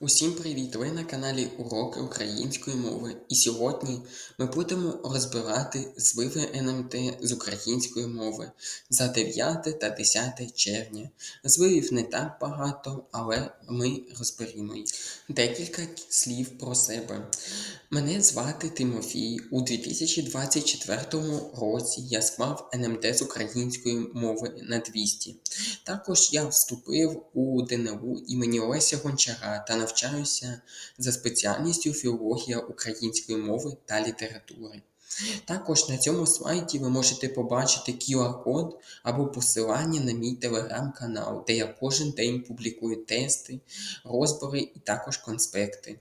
Усім привіт! Ви на каналі Уроки української мови. І сьогодні ми будемо розбирати звиви НМТ з української мови за 9 та 10 червня. Звивів не так багато, але ми розберемо їх. Декілька слів про себе. Мене звати Тимофій. У 2024 році я склав НМТ з української мови на 200. Також я вступив у ДНУ імені Олеся Гончара та навчаюся за спеціальністю філологія української мови та літератури. Також на цьому слайді ви можете побачити QR-код або посилання на мій телеграм-канал, де я кожен день публікую тести, розбори і також конспекти.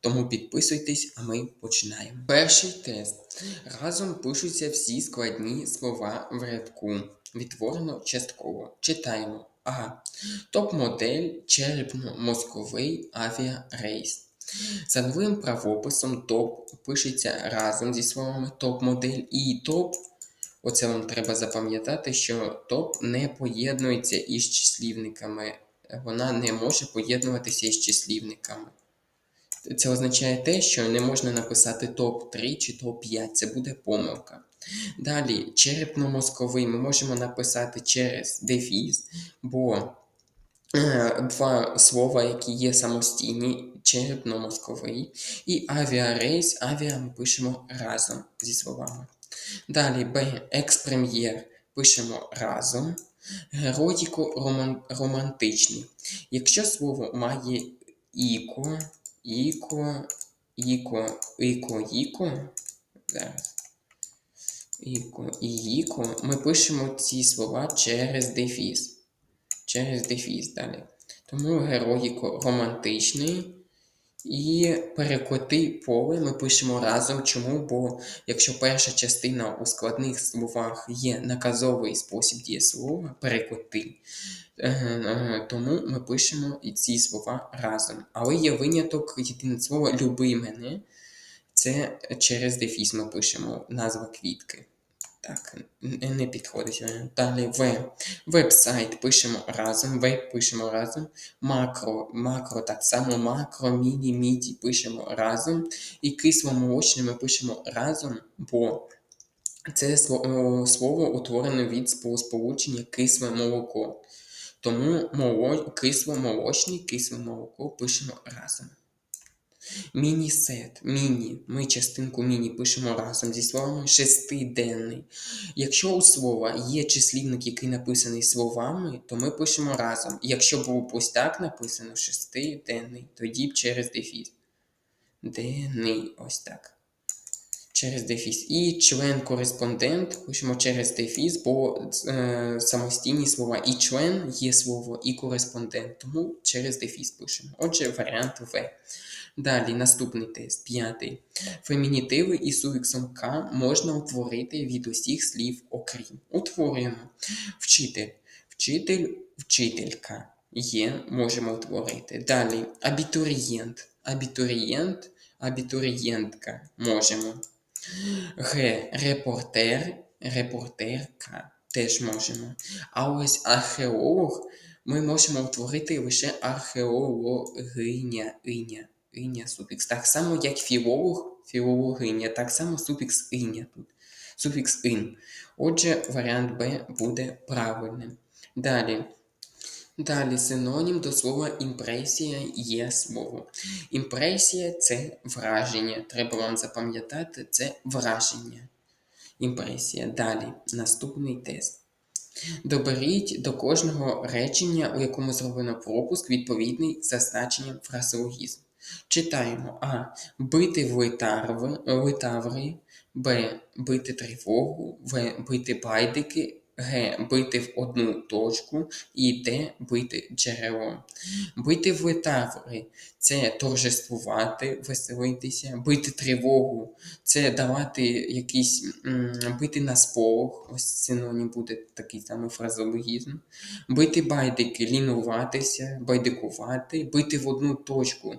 Тому підписуйтесь, а ми починаємо. Перший тест. Разом пишуться всі складні слова в рядку. Відтворено частково. Читаємо. А. Топ-модель черепно-мозковий авіарейс. За новим правописом топ пишеться разом зі словами топ-модель і топ. Оце вам треба запам'ятати, що топ не поєднується із числівниками. Вона не може поєднуватися із числівниками. Це означає те, що не можна написати топ-3 чи топ-5, це буде помилка. Далі, черепно-мозковий ми можемо написати через дефіс, бо е, два слова, які є самостійні, черепно-мозковий, і авіарейс, авіа ми пишемо разом зі словами. Далі Б. Експрем'єр пишемо разом. Героїко-романтичний. Якщо слово має іко, іко, іко, іко, іко, зараз. Іко і іко, ми пишемо ці слова через дефіс. Через дефіс далі. Тому героїко романтичний. І перекоти поле ми пишемо разом. Чому? Бо якщо перша частина у складних словах є наказовий спосіб дієслова, перекоти, тому ми пишемо і ці слова разом. Але є виняток єдине слово люби мене. Це через дефіс ми пишемо назва квітки. Так, не підходить. Далі В. Веб-сайт пишемо разом, веб пишемо разом. Макро, макро так само, макро, міні, міді пишемо разом. І кисломолочне ми пишемо разом, бо це слово утворене від сполучення кисле молоко. Тому кисломолочний, кисле молоко пишемо разом. Міні-сет, міні. Ми частинку міні пишемо разом зі словами шестиденний. Якщо у слова є числівник, який написаний словами, то ми пишемо разом. Якщо був ось так написано шестиденний, тоді б через дефіс. Денний, ось так. Через дефіс. І член-кореспондент пишемо через дефіс, бо е, самостійні слова. І член є слово, і кореспондент. Тому через дефіс пишемо. Отже, варіант В. Далі наступний тест, п'ятий. Фемінітиви із суфіксом К можна утворити від усіх слів окрім. Утворюємо. Вчитель. Вчитель, вчителька. Є, можемо утворити. Далі абітурієнт. Абітурієнт, абітурієнтка. Можемо. Г. Репортер, репортерка. Теж можемо. А ось археолог ми можемо утворити лише археологиня. Іня. Іня суфікс. Так само, як філолог, філологиня, так само суфікс іня тут. Суфікс ин. Отже, варіант Б буде правильним. Далі. Далі синонім до слова імпресія є слово. Імпресія це враження. Треба вам запам'ятати, це враження. Імпресія. Далі. Наступний тест. Доберіть до кожного речення, у якому зроблено пропуск, відповідний за значенням фразеологізм. Читаємо А. Бити в литаври, Б. Бити тривогу, В. Бити байдики, Г. Бити в одну точку і Д. Бити джерело. Бити в литаври це торжествувати, веселитися, бити тривогу це давати якийсь бити на сполох. Ось синонім буде такий самий фразологізм. Бити байдики, лінуватися, байдикувати, бити в одну точку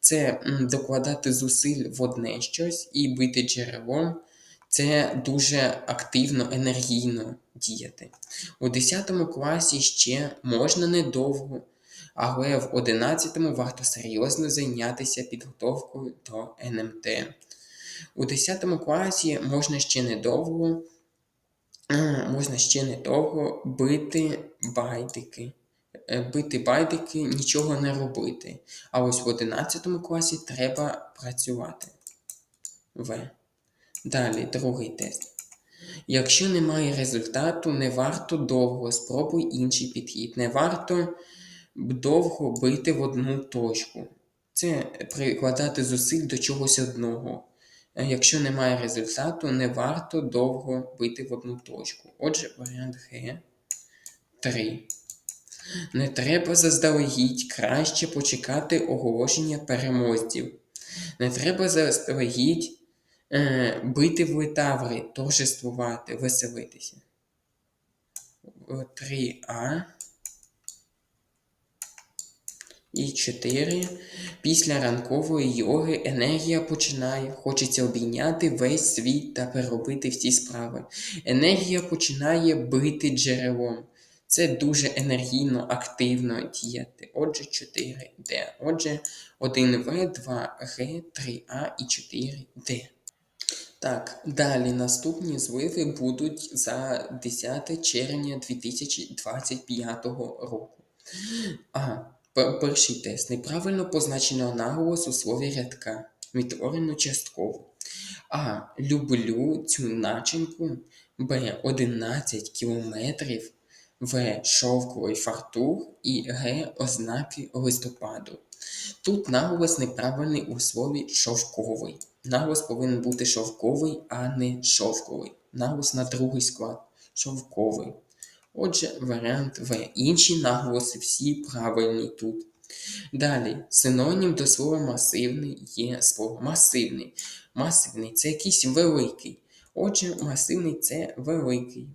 це докладати зусиль в одне щось і бити джерелом. Це дуже активно, енергійно діяти. У 10 класі ще можна недовго, але в 11 варто серйозно зайнятися підготовкою до НМТ. У 10 класі можна ще недовго, можна ще недовго бити байдики. Е, Бити байдики, нічого не робити. А ось в 11 класі треба працювати. В. Далі, другий тест. Якщо немає результату, не варто довго, спробуй інший підхід. Не варто довго бити в одну точку. Це прикладати зусиль до чогось одного. Якщо немає результату, не варто довго бити в одну точку. Отже, варіант Г 3. Не треба заздалегідь краще почекати оголошення переможців. Не треба заздалегідь е, бити в литаври, торжествувати, веселитися. 3А. І 4. Після ранкової йоги енергія починає, хочеться обійняти весь світ та переробити всі справи. Енергія починає бити джерелом. Це дуже енергійно, активно діяти. Отже, 4D. Отже, 1В, 2Г, 3А і 4D. Так, далі наступні зливи будуть за 10 червня 2025 року. А, перший тест. Неправильно позначено наголос у слові рядка. Відтворено частково. А. Люблю цю начинку. Б. 11 кілометрів. В. Шовковий фартух і Г. Ознаки листопаду. Тут наголос неправильний у слові шовковий. Наголос повинен бути шовковий, а не шовковий. Наголос на другий склад. Шовковий. Отже, варіант В. Інші наголоси всі правильні тут. Далі, синонім до слова масивний є слово масивний. Масивний це якийсь великий. Отже, масивний це великий.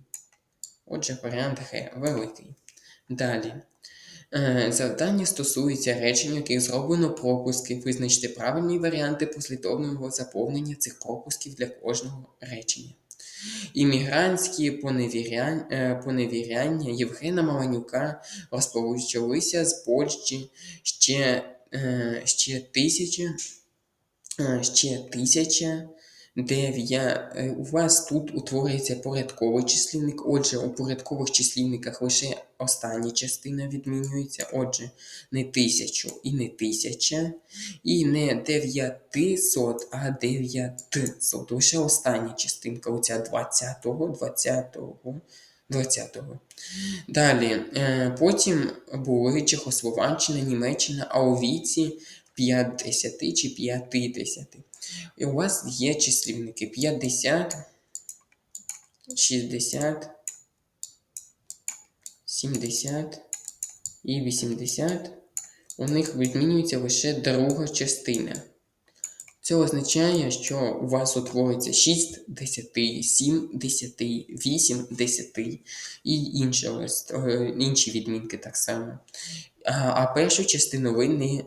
Отже, варіант Г великий. Далі. Е, Завдання стосується речень, яких зроблено пропуски. Визначте правильні варіанти послідовного заповнення цих пропусків для кожного речення. Іммігрантські поневіряння, е, поневіряння Євгена Маланюка розпочалися з Польщі ще, е, ще тисячі, е, ще тисяча. Дев'я. Е, У вас тут утворюється порядковий числівник. Отже, у порядкових числівниках лише остання частина відмінюється. Отже, не тисячу і не тисяча. І не дев'ятисот, а дев'ятисот. Лише остання частинка. Оця 20-го, 20-го, 20-го. Далі. е, Потім були Чехословаччина, Німеччина, а у віці 50 чи 50. І у вас є числівники 50, 60, 70 і 80. У них відмінюється лише друга частина. Це означає, що у вас утвориться 6 10, 7 10, 8 10 і інші, е, інші відмінки так само. А, першу частину ви не,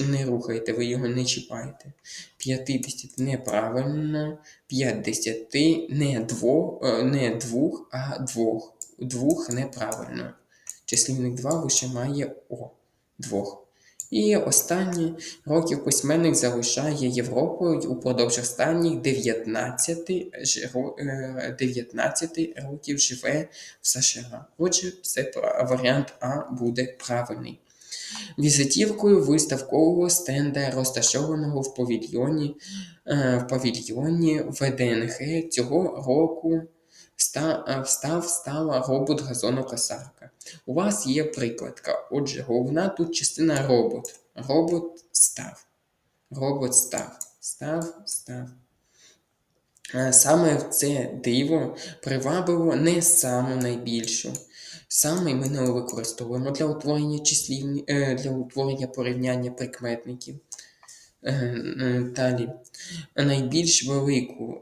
не рухаєте, ви його не чіпаєте. 50 неправильно, 50 не двох, е, не двох, а двох. Двох неправильно. Числівник 2 лише має О. Двох. І останнє років письменник залишає Європою упродовж останніх 19, ж- ро- е, 19 років живе в США. Отже, це варіант А буде правильний. Візитівкою виставкового стенда, розташованого в павільйоні, е, в павільйоні ВДНГ цього року е, встав стала робот-газонокосарка. У вас є прикладка. Отже, головна тут частина робот. Робот став. Робот став. Став, став. Е, Саме це диво привабило не саму найбільшу. Саме ми не використовуємо для утворення числівні, е, для утворення порівняння прикметників. Е, е, Далі. Найбільш велику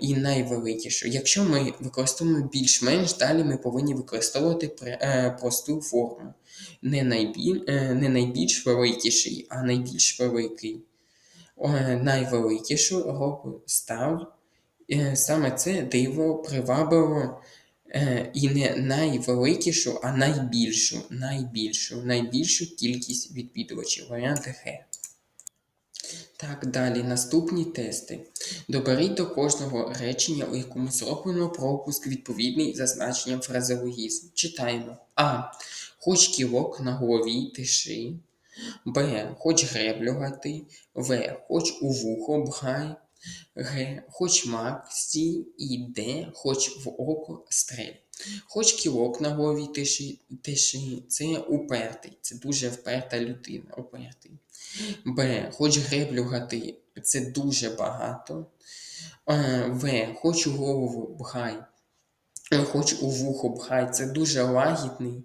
і найвеликішу. Якщо ми використовуємо більш-менш, далі ми повинні використовувати просту форму. Не, найбіль, не найбільш великіший, а найбільш великий. Найвеликішу робот став. Саме це диво привабило і не найвеликішу, а найбільшу, найбільшу, найбільшу кількість відвідувачів. Варіант Г. Так, далі наступні тести. Доберіть до кожного речення, у якому зроблено пропуск відповідний за значенням. Читаємо. А. Хоч кілок на голові тиши. Б. Хоч греблю гати. В. Хоч у вухо бгай. Г. Хоч мак стій. І Д. Хоч в око стрель. Хоч кілок на голові тиши, тиши це упертий. Це дуже вперта людина. Упертий. Б. Хоч греблю гати. Це дуже багато. В. Хоч у голову бгай. Е, Хоч у вухо бгай. Це дуже лагідний.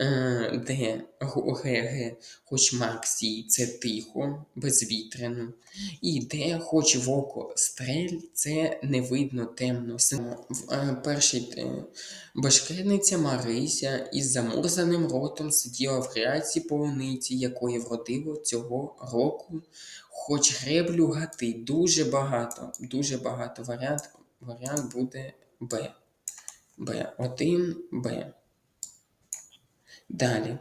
Е, Д. Г. Г. Г. Хоч Максій, це тихо, безвітряно. І Д. Хоч в око стрель, це не видно темно. В- е, е, Марися із замурзаним ротом сиділа в гряці полуниці, якої вродило цього року. Хоч греблю гати дуже багато, дуже багато. Варіант, варіант буде Б. Б. 1 Б. Далі.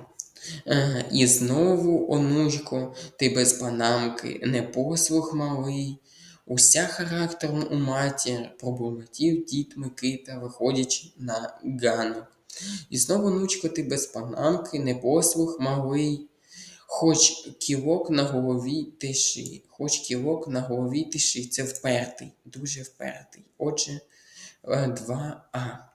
Е, І знову, онучко, ти без панамки, не послух малий. Уся характером у матір пробурмотів дід Микита, виходячи на ганок. І знову, онучко, ти без панамки, не послух малий. Хоч кілок на голові тиши, хоч кілок на голові тиши, це впертий, дуже впертий. Отже, 2А.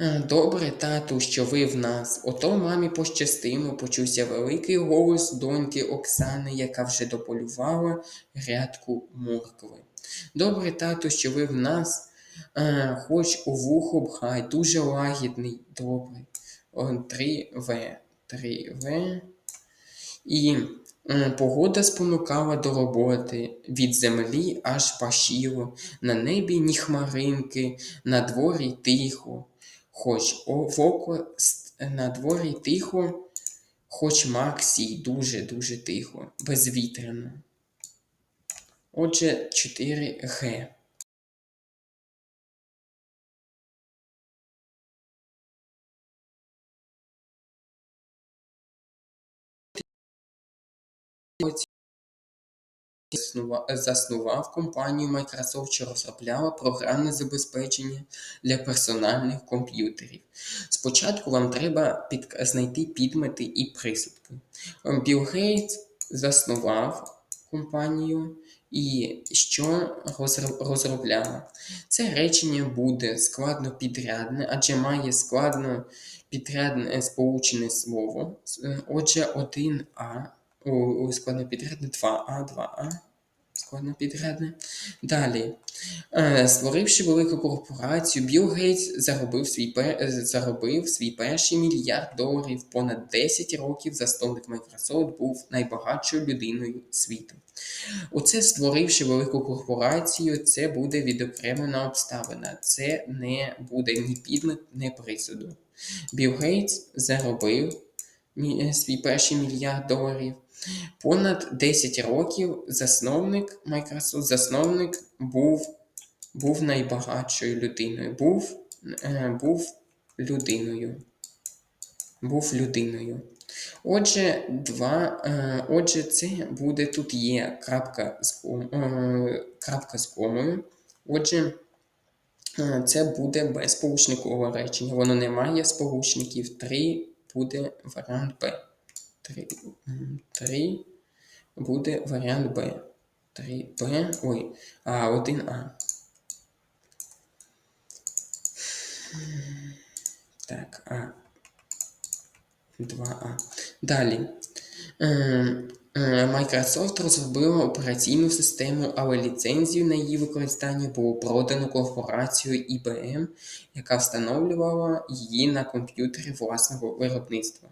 Е, Добре, тату, що ви в нас. Ото мамі пощастило, почувся великий голос доньки Оксани, яка вже дополювала грядку моркви. Добре, тату, що ви в нас, е, хоч у вухо бхай, дуже лагідний, добре. 3В. 3В. І е, погода спонукала до роботи, від землі аж пашіло, на небі ні хмаринки, на дворі тихо, хоч око на дворі тихо, хоч Максій дуже-дуже тихо, безвітряно. Отже, 4Г. Заснува- Заснував компанію Microsoft, що розробляла програмне забезпечення для персональних комп'ютерів. Спочатку вам треба під... знайти підмети і присудки. Ем, Білл Гейтс заснував компанію і що розробляла. Це речення буде складно підрядне, адже має складно підрядне сполучене слово. Е, Отже, 1А, о, о, складно підрядне 2А, 2А. Складно підрядне. Далі. Е, Створивши велику корпорацію, Білл Гейтс заробив свій, е, заробив свій перший мільярд доларів. Понад 10 років засновник Microsoft був найбагатшою людиною світу. Оце створивши велику корпорацію, це буде відокремлена обставина. Це не буде ні підмет, ні присуду. Білл Гейтс заробив е, свій перший мільярд доларів. Понад 10 років засновник Microsoft, засновник був, був найбагатшою людиною. Був, е, був людиною. Був людиною. Отже, два, е, отже, це буде тут є крапка з, ком- е, крапка з комою. Отже, це буде безсполучникове речення. Воно не має сполучників. 3 буде варіант Б. 3, 3 буде варіант Б. 3Б. Ой, а 1А. Так, А. 2А. Далі. Е, е, Microsoft розробила операційну систему, але ліцензію на її використання було продано корпорацією IBM, яка встановлювала її на комп'ютері власного виробництва.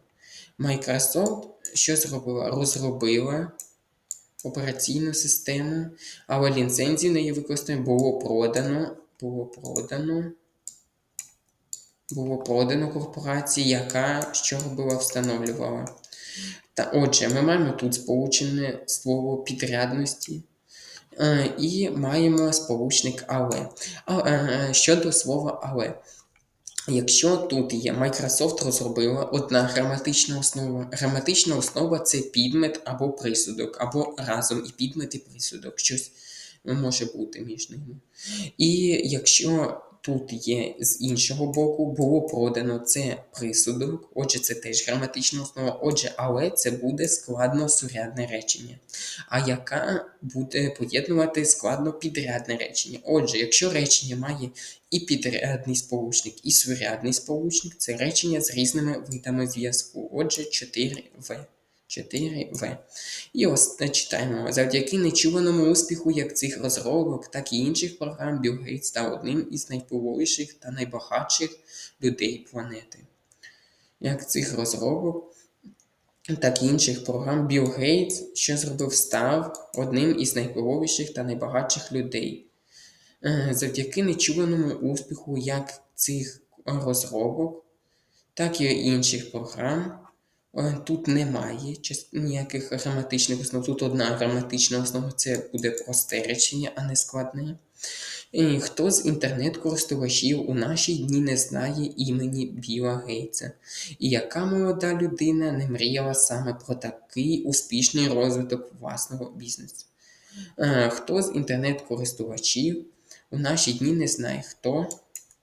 Microsoft що зробила? Розробила операційну систему, але ліцензію на її використання було продано. Було продано. Було продано корпорації, яка що робила, встановлювала. Та отже, ми маємо тут сполучене слово підрядності. Е, І маємо сполучник але. А, е, Щодо слова але. Якщо тут є Microsoft розробила одна граматична основа. Граматична основа це підмет або присудок, або разом і підмет і присудок. Щось може бути між ними. І якщо тут є з іншого боку, було продано це присудок, отже, це теж граматична основа, отже, але це буде складно-сурядне речення. А яка буде поєднувати складно-підрядне речення? Отже, якщо речення має і підрядний сполучник, і сурядний сполучник, це речення з різними видами зв'язку. Отже, 4В. 4В. І ось читаємо. Завдяки нечуваному успіху як цих розробок, так і інших програм, Білл Гейтс став одним із найвпливовіших та найбагатших людей планети. Як цих розробок, так і інших програм, Білл Гейтс, що зробив, став одним із найвпливовіших та найбагатших людей. Е, Завдяки нечуваному успіху як цих розробок, так і інших програм. Е, Тут немає ніяких граматичних основ. Тут одна граматична основа це буде просте речення, а не складне. І хто з інтернет-користувачів у наші дні не знає імені Біла Гейтса? І яка молода людина не мріяла саме про такий успішний розвиток власного бізнесу? Е, Хто з інтернет-користувачів у наші дні не знає, хто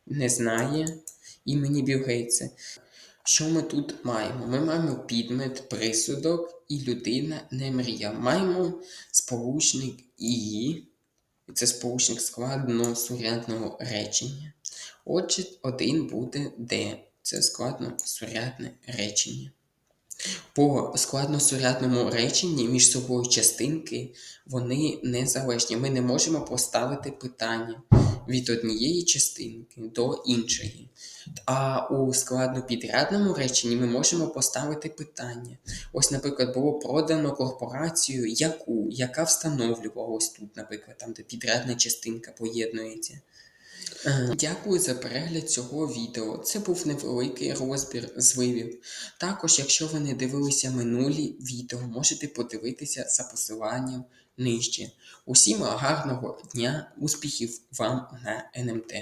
не знає імені Білл Гейтса? Що ми тут маємо? Ми маємо підмет, присудок і людина не мріяв. Маємо сполучник і, це сполучник складно-сурядного речення. Отже, один буде де. Це складно-сурядне речення. По складно-сурядному реченні між собою частинки вони незалежні. Ми не можемо поставити питання від однієї частинки до іншої. А у складнопідрядному реченні ми можемо поставити питання. Ось, наприклад, було продано корпорацію, яку, яка встановлювала ось тут, наприклад, там, де підрядна частинка поєднується. Е, Дякую за перегляд цього відео. Це був невеликий розбір звивів. Також, якщо ви не дивилися минулі відео, можете подивитися за посиланням нижче. Усім гарного дня, успіхів вам на НМТ.